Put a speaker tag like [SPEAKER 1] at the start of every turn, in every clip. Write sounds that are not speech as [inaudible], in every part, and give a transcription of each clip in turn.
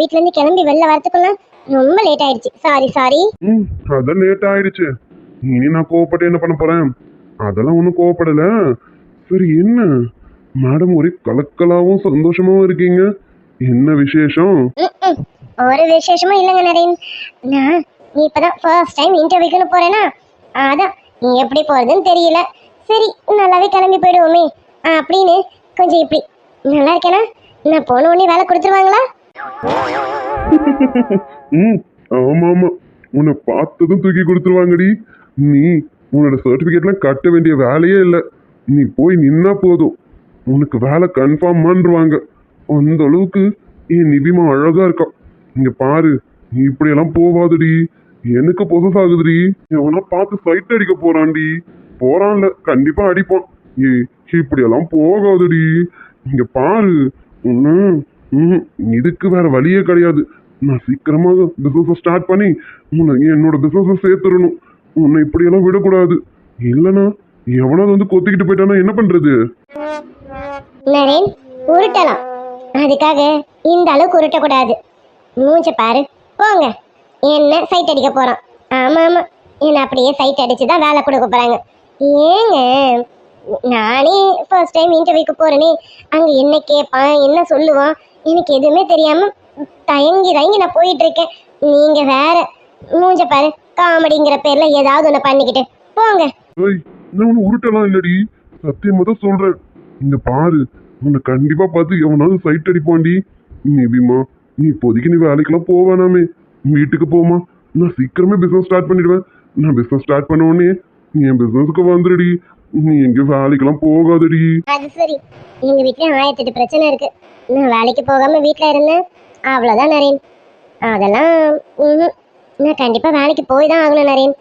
[SPEAKER 1] நான் வீட்ல இருந்து கிளம்பி வெளில வரதுக்குள்ள ரொம்ப லேட் ஆயிடுச்சு. சாரி சாரி
[SPEAKER 2] ம் அதான் லேட் ஆயிடுச்சு. இனி நான் கோவப்பட்டு என்ன பண்ண போறேன்? அதெல்லாம் ஒன்றும் கோவப்படல. சரி என்ன? மேடம் ஒரே கலக்கலாவும் சந்தோஷமாவும் இருக்கீங்க. என்ன விசேஷம்?
[SPEAKER 1] ஒரு விசேஷமும் இல்லைங்க நரேன். நான் நீ இப்பதான் ஃபர்ஸ்ட் டைம் இன்டர்வியூக்குன்னு போறேனா? அதான். நீ எப்படி போறதுன்னு தெரியல. சரி நல்லாவே கிளம்பி போயிடுவோமே. அப்படின்னு கொஞ்சம் இப்படி நல்லா இருக்கேனா? நான் போன உடனே வேலை கொடுத்துருவாங்களா? [laughs]
[SPEAKER 2] ம் ஆமா ஆமா. உன்னை பார்த்ததும் தூக்கி கொடுத்துருவாங்கடி. நீ உன்னோட சர்டிபிகேட்லாம் கட்ட வேண்டிய வேலையே இல்லை. நீ போய் நின்னா போதும். உனக்கு வேலை கன்ஃபார்ம் பண்ணுவாங்க அந்த அளவுக்கு என் நிபிமா அழகா இருக்கா. இங்க பாரு நீ இப்படியெல்லாம் போவாதுடி. எனக்கு பொசஸ் ஆகுதுடி எவனா பார்த்து சைட் அடிக்க போறான்டி. போறான்ல கண்டிப்பா அடிப்பான். ஏய் இப்படியெல்லாம் போகாதுடி. இங்க பாரு. உன்னு ம், இதுக்கு வேற வழியே கிடையாது. நான் சீக்கிரமாக பிஸ்னஸை ஸ்டார்ட் பண்ணி உன்னை என்னோட பிஸ்னஸை சேர்த்துடணும். உன்னை இப்படியெல்லாம் விடக்கூடாது. இல்லைனா எவனாவது வந்து கொத்திக்கிட்டு போயிட்டானா என்ன பண்றது?
[SPEAKER 1] நரேன் உருட்டலாம். அதுக்காக இந்த அளவுக்கு உருட்டக்கூடாது. மூஞ்ச பாரு. போங்க. என்ன சைட் அடிக்க போறான்? ஆமா ஆமா என்ன அப்படியே சைட் அடிச்சு தான் வேலை கொடுக்க போறாங்க. ஏங்க? நானே ஃபர்ஸ்ட் டைம் இன்டர்வியூக்கு போகிறேனே அங்கே என்ன கேட்பான் என்ன சொல்லுவான் எனக்கு எதுவுமே தெரியாமல் தயங்கி தயங்கி நான் போயிட்டுருக்கேன். நீங்கள் நீங்க வேற மூஞ்ச பாரு காமெடிங்கிற பேரில் ஏதாவது ஒன்று பண்ணிக்கிட்டு போங்க.
[SPEAKER 2] ஏய் நான் உருட்டலாம் இல்லடி. சத்தியமாக தான் சொல்கிறேன் இங்கே பாரு உன்னை கண்டிப்பாக பார்த்து எவனாவது சைட் அடிப்பான்டி. நிபிமா நீ இப்போதைக்கு நீ வேலைக்கெல்லாம் போவானாமே வீட்டுக்கு போமா நான் சீக்கிரமே பிஸ்னஸ் ஸ்டார்ட் பண்ணிடுவேன். நான் பிஸ்னஸ் ஸ்டார்ட் பண்ண உடனே நீ என் பிஸ்னஸுக்கு வந்துடுடி நீ எங்க வேலைக்கெல்லாம் போகாதடி.
[SPEAKER 1] அது சரி. எங்க வீட்டுல ஆயிரத்தெட்டு பிரச்சனை இருக்கு. நான் வேலைக்கு போகாம வீட்ல இருந்தேன். அவ்வளவுதான் நரேன். அதெல்லாம் நான் கண்டிப்பா வேலைக்கு போய் தான் ஆகணும் நரேன்.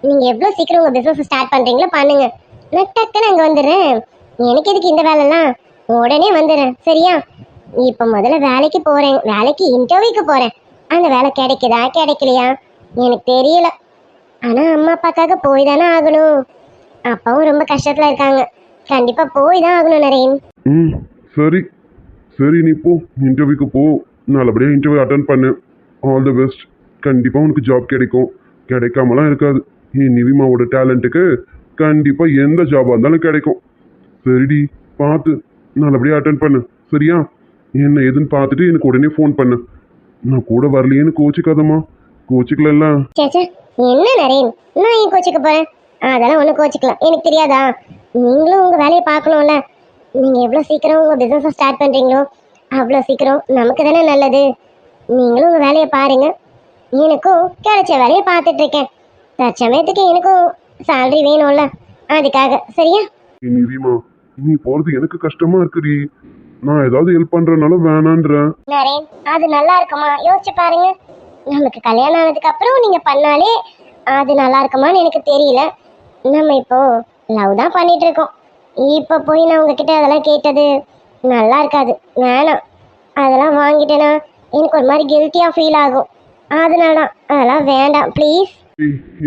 [SPEAKER 1] நீங்க எவ்வளவு சீக்கிரம் உங்க பிசினஸ் ஸ்டார்ட் பண்றீங்களோ பண்ணுங்க. நான் டக்குன்னு அங்க வந்துடுறேன். எனக்கு எதுக்கு இந்த வேலைலாம்? உடனே வந்துடுறேன். சரியா? இப்ப முதல்ல வேலைக்கு போறேன். வேலைக்கு இன்டர்வியூக்கு போறேன். அந்த வேலை கிடைக்குதா கிடைக்கலையா? எனக்கு தெரியல. ஆனா அம்மா அப்பாக்காக போய் தானே ஆகணும். அப்பாவும் ரொம்ப கஷ்டத்துல இருக்காங்க. கண்டிப்பா போய் தான் ஆகணும் நரேன்.
[SPEAKER 2] ம் சரி. சரி நீ போ. இன்டர்வியூக்கு போ. நல்லபடியாக இன்டர்வியூ அட்டன் பண்ணு. ஆல் தி பெஸ்ட் கண்டிப்பாக உனக்கு ஜாப் கிடைக்கும். கிடைக்காமலாம் இருக்காது. நீ நிவிமாவோட டேலண்ட்டுக்கு கண்டிப்பாக எந்த ஜாபாக இருந்தாலும் கிடைக்கும். சரிடி பார்த்து. நல்லபடியாக அட்டன் பண்ணு. சரியா? என்ன எதுன்னு பார்த்துட்டு எனக்கு உடனே ஃபோன் பண்ணு. நான் கூட வரலையேன்னு கோச்சிக்காதம்மா. கோச்சிக்கல
[SPEAKER 1] என்ன நரேன்? நான் ஏன் கோச்சிக்க போறேன்? அதெல்லாம் ஒன்றும் கோச்சிக்கலாம் எனக்கு தெரியாதா? நீங்களும் உங்க வேலையை பார்க்கணும்ல. நீங்க எவ்வளோ சீக்கிரம் உங்க பிசினஸ் ஸ்டார்ட் பண்றீங்களோ அவ்வளோ சீக்கிரம் நமக்கு தானே நல்லது. நீங்களும் உங்க வேலையை பாருங்க. எனக்கும் கிடைச்ச வேலையை பார்த்துட்டு இருக்கேன். தற்சமயத்துக்கு எனக்கும் salary வேணும்ல. அதுக்காக. சரியா?
[SPEAKER 2] நிவிமா நீ போகிறது எனக்கு கஷ்டமாக இருக்குடி. நான் ஏதாவது ஹெல்ப் பண்ணுறனால வேணான்றேன்.
[SPEAKER 1] நரேன் அது நல்லா இருக்குமா? யோசிச்சு பாருங்க. நமக்கு கல்யாணம் ஆனதுக்கு அப்புறம் நீங்க பண்ணாலே அது நல்லா இருக்குமான்னு எனக்கு தெரியல. நம்ம இப்போ லவ் தான் பண்ணிட்டு இருக்கோம் இப்போ போய் நான் உங்ககிட்ட அதெல்லாம் கேட்டது நல்லா இருக்காது. வேணாம். அதெல்லாம் வாங்கிட்டேன்னா எனக்கு ஒரு மாதிரி கில்ட்டியாக ஃபீல் ஆகும். அதனால தான். அதெல்லாம் வேண்டாம். ப்ளீஸ்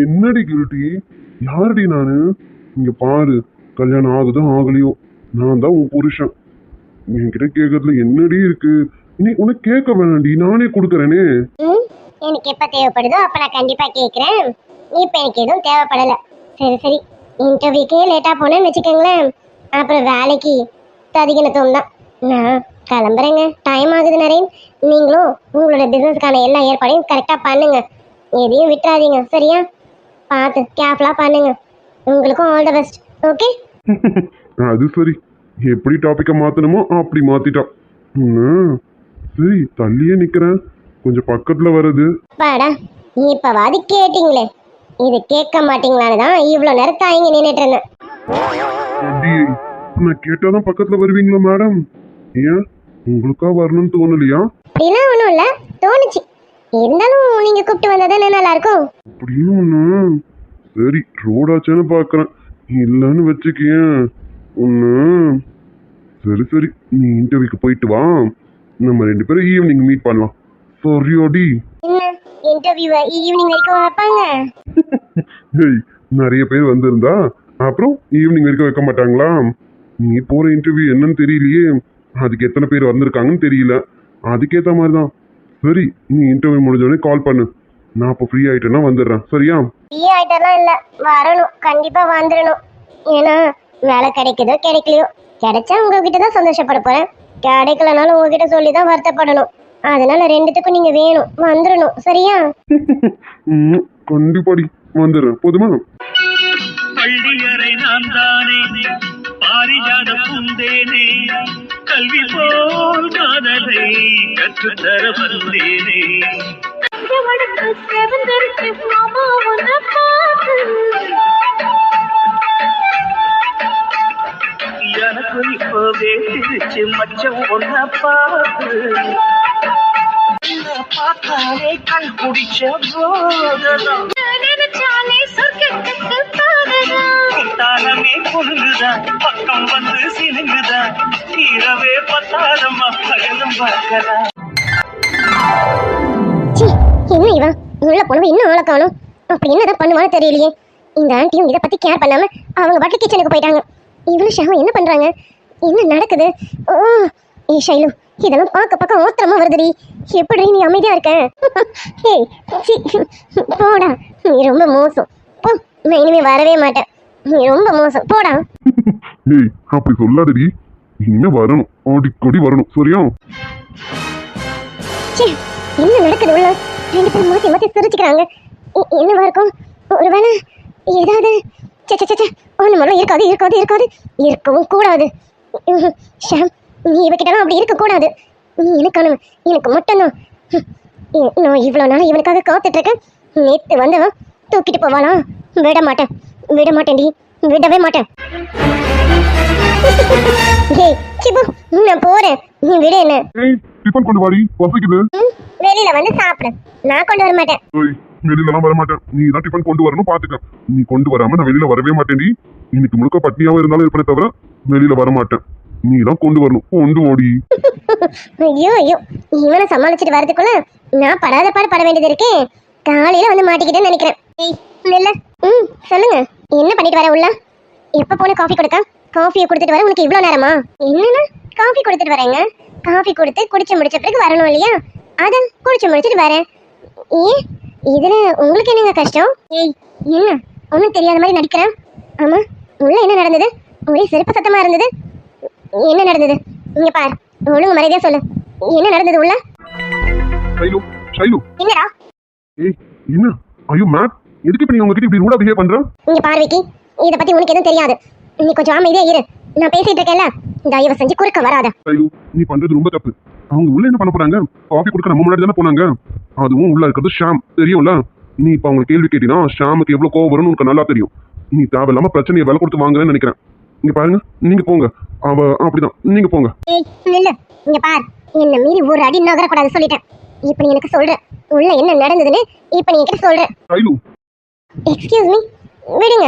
[SPEAKER 2] என்னடி கிருட்டி யாரடி நானு? இங்க பாரு. கல்யாணம் ஆகுதோ ஆகலையோ? நான் தான் உன் புருஷன். என்கிட்ட கேட்கறதுல என்னடி இருக்கு? நீ உனக்கு கேட்க வேணாண்டி நானே கொடுக்குறேனே.
[SPEAKER 1] ம்? எனக்கு எப்போ தேவைப்படுதோ அப்போ நான் கண்டிப்பாக கேட்குறேன். இப்போ எனக்கு எதுவும் தேவைப்படலை. சரி சரி. இன்டர்வியூக்கே லேட்டாக போனேன்னு வச்சுக்கோங்களேன். அப்புறம் வேலைக்கு ததிகினத்தும் தான். நான் கிளம்புறேங்க. டைம் ஆகுது நரேன். நீங்களும் உங்களோட பிஸ்னஸ்க்கான எல்லா ஏற்பாடையும் கரெக்டாக பண்ணுங்க. எதையும் விட்டுறாதீங்க. சரியா? பார்த்து கேர்ஃபுல்லாக பண்ணுங்க. உங்களுக்கும் ஆல் த பெஸ்ட் ஓகே
[SPEAKER 2] அது சரி. எப்படி டாபிக்கை மாத்தணுமோ அப்படி மாத்திட்டான் ம், சரி தள்ளியே நிக்கிறேன். கொஞ்சம் பக்கத்துல வருது
[SPEAKER 1] பாடா இப்போவாது கேட்டிங்களே. இது கேட்க மாட்டீங்களான்னு தான் இவ்வளோ நேரம் தாங்கி நின்றுட்டு இருந்தேன்
[SPEAKER 2] நான் கேட்டாதான் பக்கத்துல வருவீங்களா மேடம்? ஏன்? உங்களுக்கா வரணும்னு தோணலையா?
[SPEAKER 1] அப்படிலாம் ஒன்றும் இல்லை தோணுச்சு. இருந்தாலும் நீங்கள் கூப்பிட்டு வந்தால் தானே நல்லாயிருக்கும்.
[SPEAKER 2] அப்படின்னு ஒண்ணு. சரி ரோடாச்சான்னு பார்க்கறேன் இல்லைன்னு வச்சுக்கேன். ஒன்று சரி சரி நீ இன்டர்வியூக்கு போயிட்டு வா. நம்ம ரெண்டு பேரும் ஈவினிங் மீட் பண்ணலாம். சரியோடி
[SPEAKER 1] இன்டர்வியூவை ஈவினிங் வரைக்கும் வைப்பாங்க?
[SPEAKER 2] நிறைய பேர் வந்திருந்தா அப்புறம் ஈவினிங் வரைக்கும் வைக்க மாட்டாங்களா? நீ போற இன்டர்வியூ என்னன்னு தெரியலையே. அதுக்கு எத்தனை பேர் வந்திருக்காங்கன்னு தெரியல. அதுக்கேற்ற மாதிரி தான் சரி நீ இன்டர்வியூ முடிஞ்சோடனே கால் பண்ணு. நான் இப்போ ஃப்ரீ ஆயிட்டேன்னா வந்துடுறேன். சரியா?
[SPEAKER 1] ஃப்ரீ ஆயிட்டெல்லாம் இல்ல. வரணும். கண்டிப்பா வந்துடணும். ஏன்னா வேலை கிடைக்குதோ கிடைக்கலையோ. கிடைச்சா உங்ககிட்ட தான் சந்தோஷப்பட போறேன். கிடைக்கலனாலும் உங்ககிட்ட சொல்லி தான் வருத்தப்படணும். அதனால ரெண்டுத்துக்கும் நீங்க வேணும். வந்துடணும். சரியா? [laughs]
[SPEAKER 2] கண்டிப்பாடி. வந்துடுறேன் போதுமா?
[SPEAKER 3] பள்ளியறை நான் தானே பாரிஜாத பூந்தேனே. கல்வி போல் காதலை கற்றுத்தர வந்தேனே. எனக்கு இப்போவே திருச்சி மச்சம் ஒன்ன பார்த்து. பார்த்தாலே கண் குடிச்ச போதலாம் தானமே கொழுங்குதான் பக்கம் வந்து சினுங்குதான். இரவே பத்தாதம்மா பகலும் பார்க்கலாம்.
[SPEAKER 1] ச்சீ, என்ன இவன்? உள்ள பொண்ணு இன்னும் ஆளை காணும். அப்படி என்னதான் பண்ணுவான்னு தெரியலையே. இந்த ஆண்டியும் இதை பத்தி கேர் பண்ணாம அவங்க பாட்டு கிச்சனுக்கு போயிட்டாங்க. இவனு ஷாம என்ன பண்றாங்க? என்ன நடக்குது? ஓ ஏ ஷைலு இதெல்லாம் பார்க்க பார்க்க ஓத்திரமா வருதுடி. எப்படி நீ அமைதியா இருக்க? [laughs] ஏய் போடா. நீ ரொம்ப மோசம். போ. நான் இனிமே வரவே மாட்டேன். நீ ரொம்ப மோசம். போடா. [laughs]
[SPEAKER 2] ஏய் அப்படி சொல்லாதடி. இனிமே வரணும். அடிக்கடி வரணும். சரியா?
[SPEAKER 1] ச்சே என்ன நடக்குது உள்ள? ரெண்டு பேரும் மாத்தி மாத்தி சிரிச்சுக்கிறாங்க. எ- என்னவா இருக்கும்? ஒருவேளை ஏதாவது சே சே, சே சே ஒன்று முதல்ல இருக்காது இருக்காது இருக்காது. இருக்கவும் கூடாது. ம்ஹும். ஷாம் நீ இவகிட்டலாம் அப்படி இருக்கக்கூடாது. நீ எனக்கானவன் எனக்கு மட்டும்தான். ஹம். எ- நான் இவ்வளோ நாள் இவனுக்காக காத்துட்டு இருக்கேன். நேற்று வந்தவன் தூக்கிட்டு போவானா? விட மாட்டேன் விட மாட்டேன்டி விடவே மாட்டேன். ஏய் சிபு நான் போறேன். நீ விடு என்ன.
[SPEAKER 2] ஏய் டிஃபன் கொண்டு வாடி. பசிக்குது.
[SPEAKER 1] வெளியில வந்து சாப்பிடு. நான் கொண்டு வர மாட்டேன்.
[SPEAKER 2] ஏய் வெளியிலலாம் வர மாட்டேன். நீ தான் டிஃபன் கொண்டு வரணும் பாத்துக்க. நீ கொண்டு வராம நான் வெளியில வரவே மாட்டேன்டி. இன்னைக்கு முழுக்க பட்னியாவும் இருந்தாலும் இருப்பேனே தவிர வெளியில வர மாட்டேன். நீ தான் கொண்டு வரணும். கொண்டு ஓடி.
[SPEAKER 1] ஐயோ ஐயோ. இவனை சமாளிச்சுட்டு வரதுக்குள்ள நான் படாத பாடு பட வேண்டியது இருக்கே. காலையில வந்து மாட்டிக்கிட்டேன்னு நினைக்கிறேன். ஏய் இல்ல ம் சொல்லுங்க. என்ன பண்ணிட்டு வர உள்ள? எப்ப போன காஃபி கொடுக்க காஃபியை கொடுத்துட்டு வர உனக்கு இவ்வளவு நேரமா? என்னன்னா? காஃபி கொடுத்துட்டு வரேங்க. காஃபி கொடுத்து குடிச்சு முடிச்ச பிறகு வரணும் இல்லையா? அதான் குடிச்சு முடிச்சிட்டு வரேன். ஏன் இதுல உங்களுக்கு என்னங்க கஷ்டம்? ஏய் என்ன? ஒன்றும் தெரியாத மாதிரி நடிக்கிறேன். ஆமா உள்ள என்ன நடந்தது? ஒரே செருப்பு சத்தமா இருந்தது. என்ன நடந்தது? இங்க பார் ஒழுங்கு மரியாதையா சொல்லு. என்ன நடந்தது உள்ள?
[SPEAKER 2] ஷைலு ஷைலு.
[SPEAKER 1] என்னடா?
[SPEAKER 2] ஏய் என்ன? ஐயோ மேட் எதுக்கு இப்ப நீ உங்ககிட்ட இப்படி ரூடா பிஹேவ் பண்ற?
[SPEAKER 1] இங்க பார்வைக்கு இத பத்தி உனக்கு எதுவும் தெரியாது. நீ கொஞ்சம் அமைதியா இரு. நான் பேசிட்டு இருக்கேன்ல. தயவு செஞ்சு குறுக்க வராத.
[SPEAKER 2] ஷைலு நீ பண்றது ரொம்ப தப்பு. அவங்க உள்ள என்ன பண்ண போறாங்க? காஃபி கொடுக்க நம்ம முன்னாடி தானே போனாங்க. அதுவும் உள்ள இருக்கிறது ஷாம். தெரியும்ல? நீ இப்ப அவங்க கேள்வி கேட்டினா ஷாமுக்கு எவ்வளவு கோவம் வரும்னு உனக்கு நல்லா தெரியும். நீ தேவையில்லாம பிரச்சனையை விலை கொடுத்து வாங்குறேன்னு நினைக்கிறேன். இங்க பாருங்க நீங்க போங்க. அவ அப்படிதான். நீங்க போங்க.
[SPEAKER 1] நில்லு. இங்க பார். என்ன மீறி ஒரு அடி நகரக்கூடாது சொல்லிட்டேன். இப்ப நீ எனக்கு சொல்ற. உள்ள என்ன நடந்ததுன்னு இப்ப நீ என்கிட்ட சொல்ற.
[SPEAKER 2] ஷைலு
[SPEAKER 1] எக்ஸ்கியூஸ் மீ விடுங்க.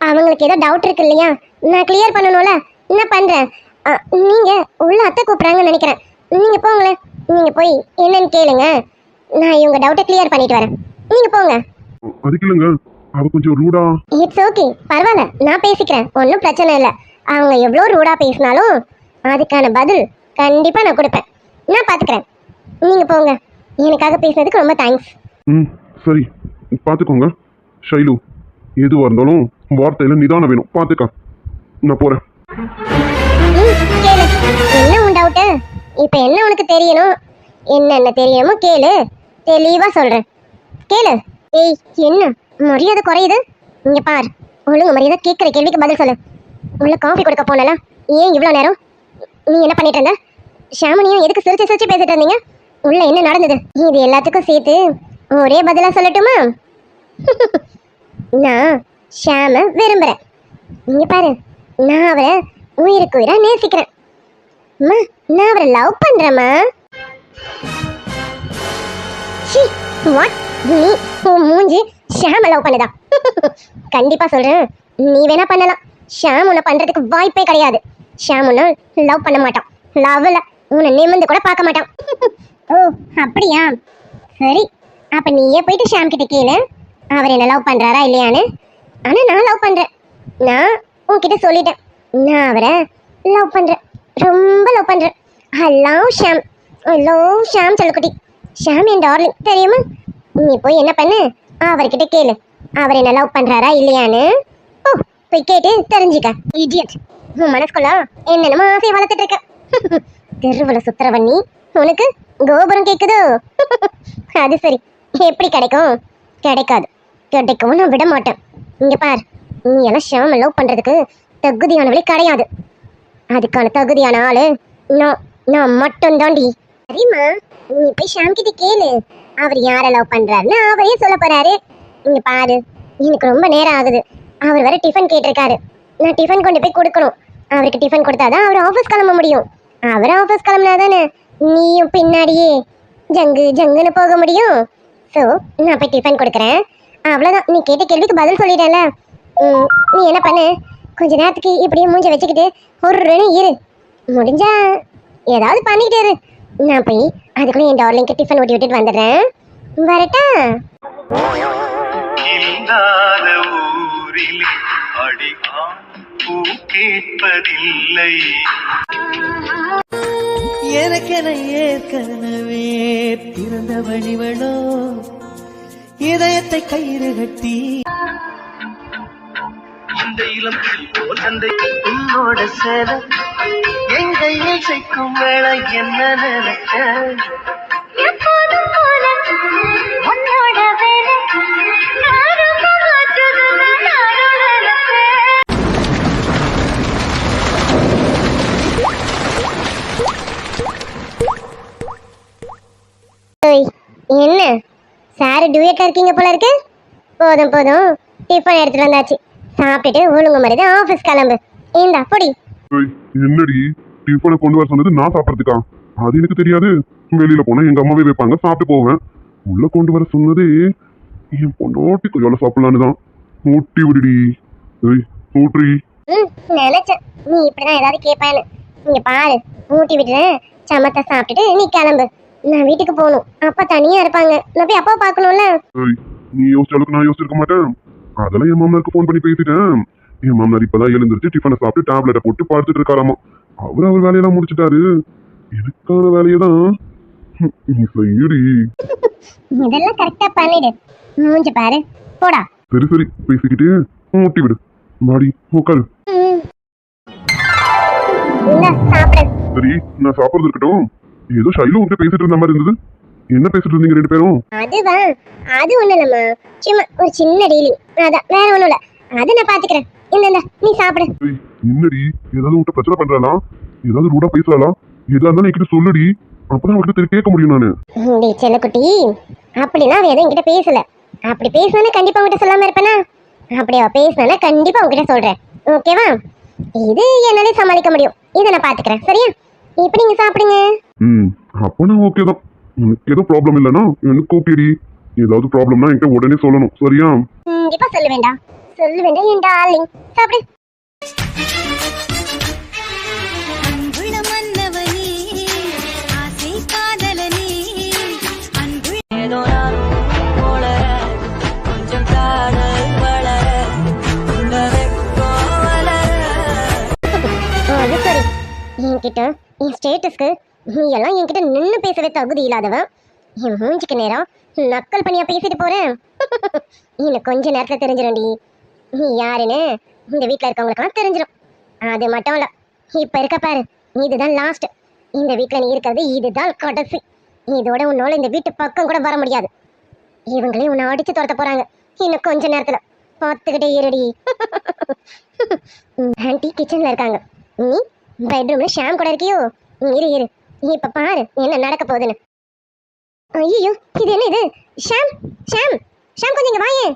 [SPEAKER 1] அவங்களுக்கு ஏதோ டவுட் இருக்கு இல்லையா? நான் கிளியர் பண்ணணும்ல? என்ன பண்றேன். அ, நீங்க உள்ள அத்தை கூப்பிடுறாங்கன்னு நினைக்கிறேன். நீங்க போங்களேன். நீங்க போய் என்னன்னு கேளுங்க. நான் இவங்க டவுட்டை கிளியர் பண்ணிட்டு வரேன். நீங்க போங்க.
[SPEAKER 2] அதுக்கு இல்லைங்க அவ கொஞ்சம் ரூடா
[SPEAKER 1] இட்ஸ் ஓகே பரவாயில்ல. நான் பேசிக்கிறேன். ஒன்றும் பிரச்சனை இல்லை. அவங்க எவ்வளோ ரூடாக பேசினாலும் அதுக்கான பதில் கண்டிப்பாக நான் கொடுப்பேன். நான் பார்த்துக்கிறேன் நீங்கள் போங்க. எனக்காக பேசுனதுக்கு ரொம்ப தேங்க்ஸ்
[SPEAKER 2] ம் சரி. பார்த்துக்கோங்க ஷைலு எதுவாக இருந்தாலும் வார்த்தையில நிதானம் வேணும். பார்த்துக்க நான்
[SPEAKER 1] போறேன். கேளு. என்ன உன் டவுட்டு இப்போ என்ன உனக்கு தெரியணும்? என்னென்ன தெரியுமோ கேளு. தெளிவாக சொல்கிறேன் கேளு. ஏய் என்ன? மரியாதை குறையுது? இங்கே பார். ஒழுங்கு மரியாதை கேட்குற கேள்விக்கு பதில் சொல்லு. உள்ள காஃபி கொடுக்க போனல. ஏன் இவ்வளோ நேரம்? நீ என்ன பண்ணிட்டு இருந்த? ஷாமனியும் எதுக்கு சிரிச்சு சிரிச்சு பேசிட்டு இருந்தீங்க? உள்ள என்ன நடந்தது? இது எல்லாத்துக்கும் சேர்த்து ஒரே பதிலாக சொல்லட்டுமா? நான் ஷாம விரும்புறேன். நீங்க பாரு நான் அவரை உயிருக்கு உயிரா நேசிக்கிறேன். அம்மா நான் அவரை லவ் பண்றேம்மா. ஷீ வாட் நீ உன் மூஞ்சி ஷாம லவ் பண்ணுதா? [laughs] கண்டிப்பா சொல்றேன் நீ வேணா பண்ணலாம். ஷாம் உன்னை பண்றதுக்கு வாய்ப்பே கிடையாது. ஷாம் உன்னை லவ் பண்ண மாட்டான். லவ்ல உன்னை நிமிந்து கூட பார்க்க மாட்டான். [laughs] ஓ அப்படியா? சரி அப்ப நீயே போயிட்டு ஷாம் கிட்ட கேளு. அவர் என்ன லவ் பண்றாரா இல்லையான்னு? ஆனா நான் லவ் பண்றேன். நான் உன்கிட்ட சொல்லிட்டேன். நான் அவரை லவ் பண்றேன். ரொம்ப லவ் பண்றேன். ஹலோ ஷாம் ஹலோ ஷாம் செல்லக்குட்டி. ஷாம் என் டார்லிங் தெரியுமா? நீ போய் என்ன பண்ணு? அவர்கிட்ட கேளு. அவர் என்ன லவ் பண்றாரா இல்லையான்னு? ஓ போய் கேட்டு தெரிஞ்சுக்க. இடியட் உன் மனசுக்குள்ள என்னென்னமோ ஆசையை வளர்த்துட்டு இருக்க. [laughs] தெருவில் சுத்துற பண்ணி உனக்கு கோபுரம் கேட்குதோ [laughs] அது சரி. எப்படி கிடைக்கும்? கிடைக்காது. கிடைக்கவும் நான் விட மாட்டேன். இங்க பார் நீ எல்லாம் ஷாம லவ் பண்றதுக்கு தகுதியானவளே கிடையாது. அதுக்கான தகுதியான ஆளு நான் நான் மட்டும் தாண்டி சரிம்மா நீ போய் ஷாம் கிட்ட கேளு. அவர் யாரை லவ் பண்றாருன்னு அவரே சொல்ல போறாரு. இங்க பாரு எனக்கு ரொம்ப நேரம் ஆகுது. அவர் வர டிஃபன் கேட்டிருக்காரு. நான் டிஃபன் கொண்டு போய் கொடுக்கணும். அவருக்கு டிஃபன் கொடுத்தாதான் அவர் ஆஃபீஸ் கிளம்ப முடியும். அவர் ஆஃபீஸ் கிளம்புனா தானே நீயும் பின்னாடியே ஜங்கு ஜங்குன்னு போக முடியும். ஸோ நான் போய் டிஃபன் கொடுக்குறேன். அவ்வளோதான் நீ கேட்ட கேள்விக்கு பதில் சொல்லிட்டேன்ல. நீ என்ன பண்ணு? கொஞ்ச நேரத்துக்கு இப்படியே மூஞ்ச வச்சுக்கிட்டு ஒரு இரு. முடிஞ்சா ஏதாவது பண்ணிக்கிட்டே இரு. நான் போய் அதுக்குள்ளே என் டார்லிங்க்கு டிஃபன் ஊட்டி விட்டுட்டு வந்துடுறேன். வரட்டா?
[SPEAKER 3] இல்லாத ஊரிலே அடிகான் பூ கேட்பதில்லை.
[SPEAKER 4] எனக்கென ஏற்கனவே பிறந்தவனிவளோ இதயத்தை கயிறு கட்டி.
[SPEAKER 3] இந்த இளம் போல் அந்த உன்னோட சேர எங்க இசைக்கும் வேலை என்ன நினைச்ச
[SPEAKER 1] சாரு டூயட்டா இருக்கீங்க போல இருக்கு. போதும் போதும். டிஃபன் எடுத்துட்டு வந்தாச்சு. சாப்பிட்டுட்டு ஒழுங்கு மாதிரி தான் ஆஃபீஸ் கிளம்பு. இந்தா பொடி.
[SPEAKER 2] என்னடி? டிஃபனை கொண்டு வர சொன்னது நான் சாப்பிட்றதுக்கா? அது எனக்கு தெரியாது. வெளியில போனா எங்க அம்மாவே வைப்பாங்க சாப்பிட்டு போவேன். உள்ள கொண்டு வர சொன்னதே என் பொண்டாட்டி கொஞ்சம் சாப்பிடலான்னு தான். ஊட்டி விடுடி. ஏய் ஊற்றி
[SPEAKER 1] நினைச்சேன். நீ இப்படிதான் ஏதாவது கேட்பேன்னு இங்க பாரு ஊட்டி விட்டுறேன் சமத்தை சாப்பிட்டுட்டு நீ கிளம்பு. நான் வீட்டுக்கு போகணும். அப்பா தனியா இருப்பாங்க. நான் போய் அப்பா பார்க்கணும்ல?
[SPEAKER 2] நீ யோசிச்ச அளவுக்கு நான் யோசிச்சிருக்க மாட்டேன். அதெல்லாம் என் மாமனாருக்கு ஃபோன் பண்ணி பேசிட்டேன். என் மாமனார் இப்பதான் எழுந்திருச்சு டிஃபனை சாப்பிட்டு டேப்லெட்டை போட்டு படுத்துட்டு இருக்காராமா. அவர் அவர் வேலையெல்லாம் முடிச்சிட்டாரு. எனக்கான வேலையை தான் நீ செய்யுடி.
[SPEAKER 1] இதெல்லாம் கரெக்டா பண்ணிடு. மூஞ்சி பாரு. போடா.
[SPEAKER 2] சரி சரி. பேசிக்கிட்டு ஊட்டி விடு. மாடி உட்காரு சரி நான் சாப்பிட்றது இருக்கட்டும் ஏதோ ஷைலு உன்கிட்ட பேசிட்டு இருந்த மாதிரி இருந்தது. என்ன பேசிட்டு இருந்தீங்க ரெண்டு பேரும்?
[SPEAKER 1] அதுவா? அது ஒண்ணு இல்லம்மா. சும்மா ஒரு சின்ன டீலிங் அதான் வேற ஒண்ணும் இல்ல. அது நான் பாத்துக்கிறேன். இந்த இந்த நீ சாப்பிடு.
[SPEAKER 2] என்னடி? ஏதாவது உன்கிட்ட பிரச்சனை பண்றாளா ஏதாவது ரூடா பேசுறாளா? எதா இருந்தாலும் என்கிட்ட சொல்லுடி. அப்பதான் அவர்கிட்ட திருப்பி கேட்க முடியும் நானு.
[SPEAKER 1] டேய் செல்லக்குட்டி. அப்படிலாம் அவ எதுவும் என்கிட்ட பேசல. அப்படி பேசினா கண்டிப்பா உங்ககிட்ட சொல்லாம இருப்பேனா? அப்படி அவ பேசினா கண்டிப்பா உங்ககிட்ட சொல்றேன். ஓகேவா? இது என்னாலே சமாளிக்க முடியும். இதை நான் பாத்துக்கிறேன். சரியா? இப்போ நீங்க சாப்பிடுங்க?
[SPEAKER 2] ம் அப்போ நான் ஓகே தான். உனக்கு எதுவும் ப்ராப்ளம் இல்லைன்னா எனக்கு ஓகேடி ஏதாவது ப்ராப்ளம்னா என்கிட்ட உடனே சொல்லணும் சரியா?
[SPEAKER 1] கண்டிப்பா சொல்ல வேண்டாம் சொல்ல வேண்டாம் என் டார்லிங்? சாப்பிடு. என்கிட்ட என் ஸ்டேட்டஸ்க்கு நீ எல்லாம் என்கிட்ட நின்று பேசவே தகுதி இல்லாதவன் என் மூஞ்சிக்கு நேரம் நக்கல் பண்ணியா பேசிட்டு போறேன். [laughs] இன்னும் கொஞ்ச நேரத்துல தெரிஞ்சிடும்டி நீ யாருன்னு இந்த வீட்டில் இருக்கவங்களுக்கெல்லாம் தெரிஞ்சிடும் அது மட்டும் இல்ல இப்ப இருக்க பாரு இதுதான் லாஸ்ட் இந்த வீட்டில் நீ இருக்கிறது இதுதான் கடைசி. இதோட உன்னோட இந்த வீட்டு பக்கம் கூட வர முடியாது. இவங்களே உன்னை அடிச்சு துரத்த போறாங்க. இன்னும் கொஞ்ச நேரத்துல. பார்த்துக்கிட்டே இருடி. [laughs] ஆண்டி கிச்சன்ல இருக்காங்க. நீ? பெட்ரூம்ல ஷாம் கூட இருக்கியோ? இரு இரு. இப்ப பாரு என்ன நடக்க போகுதுன்னு. ஐயோ இது என்ன இது? ஷாம் ஷாம் ஷாம் கொஞ்சம் இங்க வாயே.